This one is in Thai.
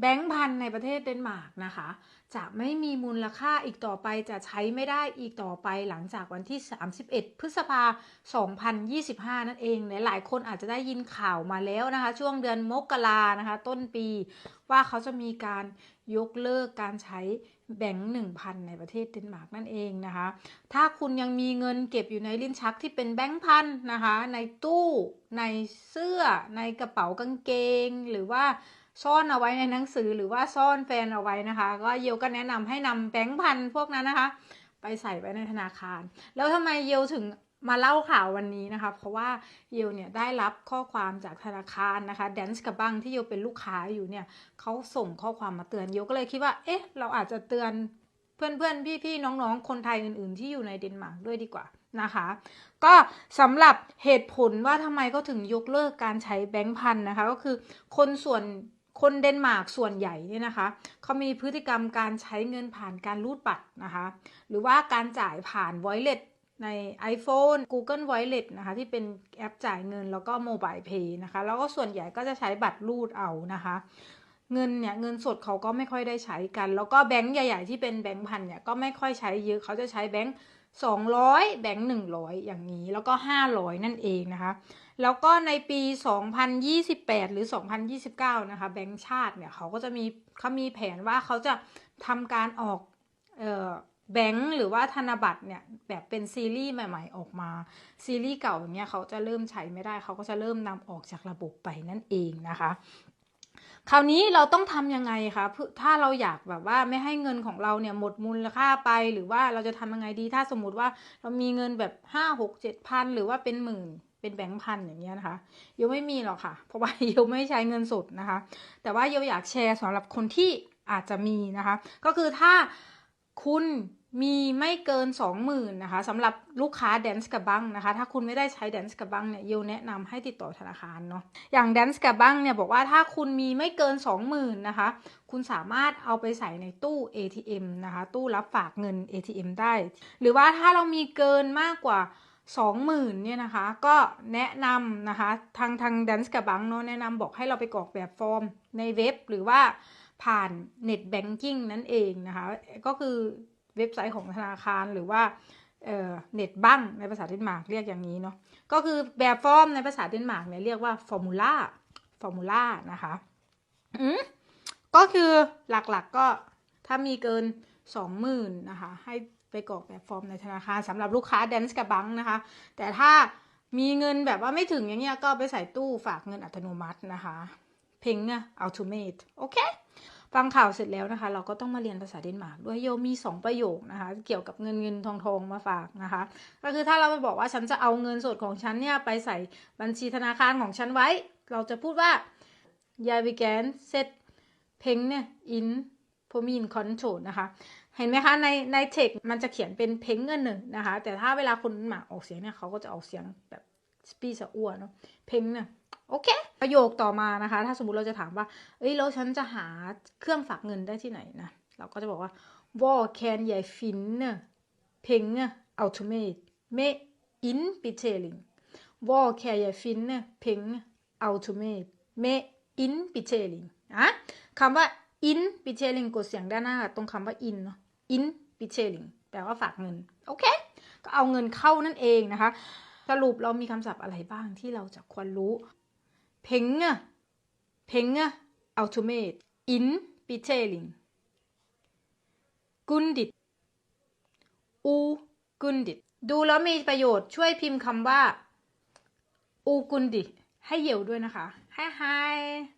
แบงค์พันในประเทศเดนมาร์กนะคะ จะไม่มีมูลค่าอีกต่อไปจะใช้ไม่ได้อีกต่อไปหลังจากวันที่ 31 พฤษภา 2025 นั่นเองหลายๆ คนอาจจะได้ยินข่าวมาแล้วนะคะ ช่วงเดือนมกรานะคะ ต้นปีว่าเขาจะมีการยกเลิกการใช้แบงค์1,000ในประเทศเดนมาร์กนั่นเองนะคะ ถ้าคุณยังมีเงินเก็บอยู่ในลิ้นชักที่เป็นแบงค์พันนะคะ ในตู้ ในเสื้อ ในกระเป๋ากางเกง หรือว่า ซ่อนเอาไว้ในหนังสือหรือว่าซ่อนแฟนเอาไว้นะคะ ก็เยลก็แนะนำให้นำแบงค์พันพวกนั้นนะคะ ไปใส่ไว้ในธนาคาร แล้วทำไมเยลถึงมาเล่าข่าววันนี้นะคะ เพราะว่าเยลเนี่ยได้รับข้อความจากธนาคารนะคะแดนส์กับบังที่เยลเป็นลูกค้าอยู่เนี่ยเขาส่งข้อความมาเตือนเยลก็เลยคิดว่า เอ๊ะ เราอาจจะเตือนเพื่อนๆ พี่ๆ น้องๆ คนไทยอื่นๆ ที่อยู่ในเดนมาร์กด้วยดีกว่านะคะ ก็สำหรับเหตุผลว่าทำไมเขาถึงยกเลิกการใช้แบงค์พันนะคะ ก็คือคนส่วน คนเดนมาร์กส่วนใหญ่เนี่ยนะคะเขามีพฤติกรรมการใช้เงินผ่านการรูดบัตรนะคะหรือว่าการจ่ายผ่าน Wallet ใน iPhone Google Wallet นะคะ ที่เป็นแอปจ่ายเงินแล้วก็ Mobile Pay นะคะ แล้วก็ส่วนใหญ่ก็จะใช้บัตรรูดเอานะคะ เงินเนี่ย เงินสดเขาก็ไม่ค่อยได้ใช้กัน แล้วก็แบงก์ใหญ่ ๆ ที่เป็นแบงก์พันเนี่ย ก็ไม่ค่อยใช้เยอะเขาจะใช้แบงก์ 200 แบงก์100 อย่างนี้แล้วก็ 500 นั่นเองนะคะ แล้วก็ในปี 2028 หรือ 2029 นะคะ แบงก์ชาติเนี่ยเขาก็จะมีเขามีแผนว่าเขาจะทำการออกเอ่อแบงก์หรือว่าธนบัตรเนี่ยแบบเป็นซีรีส์ใหม่ ๆ ออกมา ซีรีส์เก่าอย่างเงี้ยเขาจะเริ่มใช้ไม่ได้เขาก็จะเริ่มนำออกจากระบบไปนั่นเองนะคะ คราวนี้เราต้องทำยังไงคะเพื่อถ้าเราอยากแบบว่าไม่ให้เงินของเราเนี่ยหมดมูลค่าไป หรือว่าเราจะทำยังไงดี ถ้าสมมุติว่าเรามีเงินแบบห้าหกเจ็ดพันหรือว่าเป็นหมื่นเป็นแบงค์พันอย่างเงี้ยนะคะโยไม่มีหรอกค่ะ เพราะว่าโยไม่ใช้เงินสดนะคะ แต่ว่าโยอยากแชร์สำหรับคนที่อาจจะมีนะคะ ก็คือถ้า คุณมีไม่เกิน 20,000นะคะสำหรับลูกค้า Dance กับบังนะคะ ถ้าคุณไม่ได้ใช้ Dance กับบังเนี่ยโยแนะนำให้ติดต่อธนาคารเนาะอย่าง Dance กับบังเนี่ยบอกว่าถ้าคุณมีไม่เกิน 20,000นะคะ คุณสามารถเอาไปใส่ในตู้ ATM นะคะ ตู้รับฝากเงิน ATM ได้ หรือว่าถ้าเรามีเกินมากกว่า20,000เนี่ยนะคะ ก็แนะนำนะคะ ทางทาง Dance กับบังเนาะแนะนำบอกให้เราไปกรอกแบบฟอร์มในเว็บหรือว่า ผ่านเน็ตแบงกิ้งนั่นเองนะคะ ก็คือเว็บไซต์ของธนาคารหรือว่าเน็ตบังในภาษาเดนมาร์กเรียกอย่างนี้เนาะก็คือแบบฟอร์มในภาษาเดนมาร์กเนี่ยเรียกว่าฟอร์มูล่าฟอร์มูล่านะคะอืมก็คือหลักๆกก็ถ้ามีเกิน20,000นะคะให้ไปกรอกแบบฟอร์มในธนาคารสำหรับลูกค้าแดนส์กับบังนะคะ แต่ถ้ามีเงินแบบว่าไม่ถึงอย่างเงี้ยก็ไปใส่ตู้ฝากเงินอัตโนมัตินะคะ เพงเนี่ยอัลตูเมทโอเค ฟังข่าวเสร็จแล้วนะคะ เราก็ต้องมาเรียนภาษาเดนมาร์กด้วยโยมี 2 ประโยคนะคะ เกี่ยวกับเงินเงินทองทองมาฝากนะคะ ก็คือถ้าเราไปบอกว่าฉันจะเอาเงินสดของฉันเนี่ยไปใส่บัญชีธนาคารของฉันไว้ เราจะพูดว่า jag vill gärna sätta pengar in på min konto นะคะ เห็นไหมคะในในเทคมันจะเขียนเป็นเพงเงินหนึ่งนะคะ แต่ถ้าเวลาคนหมาออกเสียงเนี่ยเขาก็จะออกเสียงแบบสปีสะอ้วนเนาะเพงเนี่ยโอเค ประโยคต่อมานะคะ ถ้าสมมติเราจะถามว่า เอ้ยแล้วฉันจะหาเครื่องฝากเงินได้ที่ไหนนะ เราก็จะบอกว่า var kan jag finna pengar automat med inbetalning var kan jag finna pengar automat med inbetalning อะคำว่า inbetalning กดเสียงด้านหน้า ตรงคำว่า in เนาะ inbetalning แปลว่าฝากเงิน โอเค ก็เอาเงินเข้านั่นเองนะคะ สรุปเรามีคำศัพท์อะไรบ้างที่เราจะควรรู้ Penge Penge Automat Indbetaling Gundit Ugundit ดูแล้วมีประโยชน์ช่วยพิมพ์คำว่า Ugundit ให้เหยวด้วยนะคะ Hi Hi